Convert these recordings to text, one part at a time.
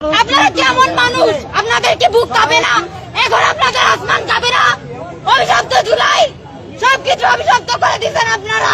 আপনারা কেমন মানুষ? আপনাদের কি বুক কাঁপে না? এখন আপনাদের আসমান কাঁপে না? অভিশপ্ত জুলাই! সবকিছু অভিশপ্ত করে দিচ্ছেন আপনারা।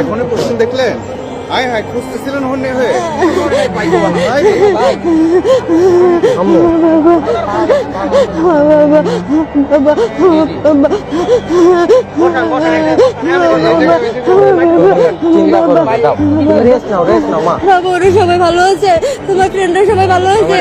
এখনই প্রশ্ন দেখলেন আয় হায় খুঁজতেছিলেন হন্যে হয়ে আয়, রেস্ট নাও রেস্ট নাও মা বাবা ওরা সবাই ভালো আছে তোমার ফ্রেন্ডরা সবাই ভালো আছে